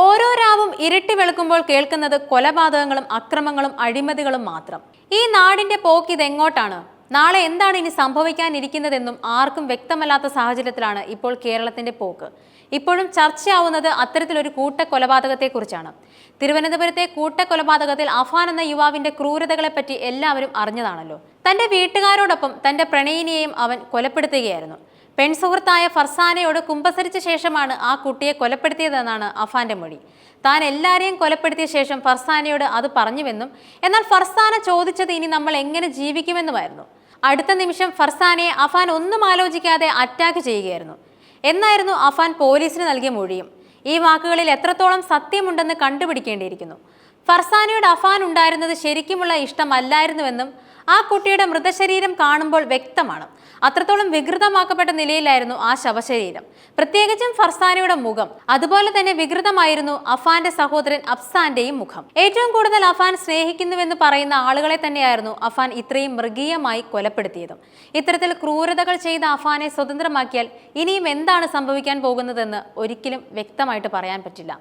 ഓരോ രാവും ഇരട്ടി വെളുക്കുമ്പോൾ കേൾക്കുന്നത് കൊലപാതകങ്ങളും അക്രമങ്ങളും അഴിമതികളും മാത്രം. ഈ നാടിന്റെ പോക്ക് ഇതെങ്ങോട്ടാണ്? നാളെ എന്താണ് ഇനി സംഭവിക്കാനിരിക്കുന്നതെന്നും ആർക്കും വ്യക്തമല്ലാത്ത സാഹചര്യത്തിലാണ് ഇപ്പോൾ കേരളത്തിന്റെ പോക്ക്. ഇപ്പോഴും ചർച്ചയാവുന്നത് അത്തരത്തിലൊരു കൂട്ട കൊലപാതകത്തെക്കുറിച്ചാണ് തിരുവനന്തപുരത്തെ കൂട്ടക്കൊലപാതകത്തിൽ അഫാൻ എന്ന യുവാവിന്റെ ക്രൂരതകളെപ്പറ്റി എല്ലാവരും അറിഞ്ഞതാണല്ലോ. തന്റെ വീട്ടുകാരോടൊപ്പം തന്റെ പ്രണയിനിയെയും അവൻ കൊലപ്പെടുത്തുകയായിരുന്നു. പെൺസുഹൃത്തായ ഫർസാനയോട് കുമ്പസരിച്ച ശേഷമാണ് ആ കുട്ടിയെ കൊലപ്പെടുത്തിയതെന്നാണ് അഫാന്റെ മൊഴി. താൻ എല്ലാരെയും കൊലപ്പെടുത്തിയ ശേഷം ഫർസാനയോട് അത് പറഞ്ഞുവെന്നും എന്നാൽ ഫർസാന ചോദിച്ചത് ഇനി നമ്മൾ എങ്ങനെ ജീവിക്കുമെന്നുമായിരുന്നു. അടുത്ത നിമിഷം ഫർസാനയെ അഫാൻ ഒന്നും ആലോചിക്കാതെ അറ്റാക്ക് ചെയ്യുകയായിരുന്നു. എന്നായിരുന്നു അഫാൻ പോലീസിന് നൽകിയ മൊഴിയും. ഈ വാക്കുകളിൽ എത്രത്തോളം സത്യമുണ്ടെന്ന് കണ്ടുപിടിക്കേണ്ടിയിരിക്കുന്നു. ഫർസാനയോട് അഫാൻ ഉണ്ടായിരുന്നത് ശരിക്കുമുള്ള ഇഷ്ടമല്ലായിരുന്നുവെന്നും ആ കുട്ടിയുടെ മൃതശരീരം കാണുമ്പോൾ വ്യക്തമാണ്. അത്രത്തോളം വികൃതമാക്കപ്പെട്ട നിലയിലായിരുന്നു ആ ശവശരീരം. പ്രത്യേകിച്ചും ഫർസാനയുടെ മുഖം. അതുപോലെ തന്നെ വികൃതമായിരുന്നു അഫാന്റെ സഹോദരൻ അഫ്സാന്റെയും മുഖം. ഏറ്റവും കൂടുതൽ അഫാൻ സ്നേഹിക്കുന്നുവെന്ന് പറയുന്ന ആളുകളെ തന്നെയായിരുന്നു അഫാൻ ഇത്രയും മൃഗീയമായി കൊലപ്പെടുത്തിയതും. ഇത്തരത്തിൽ ക്രൂരതകൾ ചെയ്ത അഫാനെ സ്വതന്ത്രമാക്കിയാൽ ഇനിയും എന്താണ് സംഭവിക്കാൻ പോകുന്നതെന്ന് ഒരിക്കലും വ്യക്തമായിട്ട് പറയാൻ പറ്റില്ല.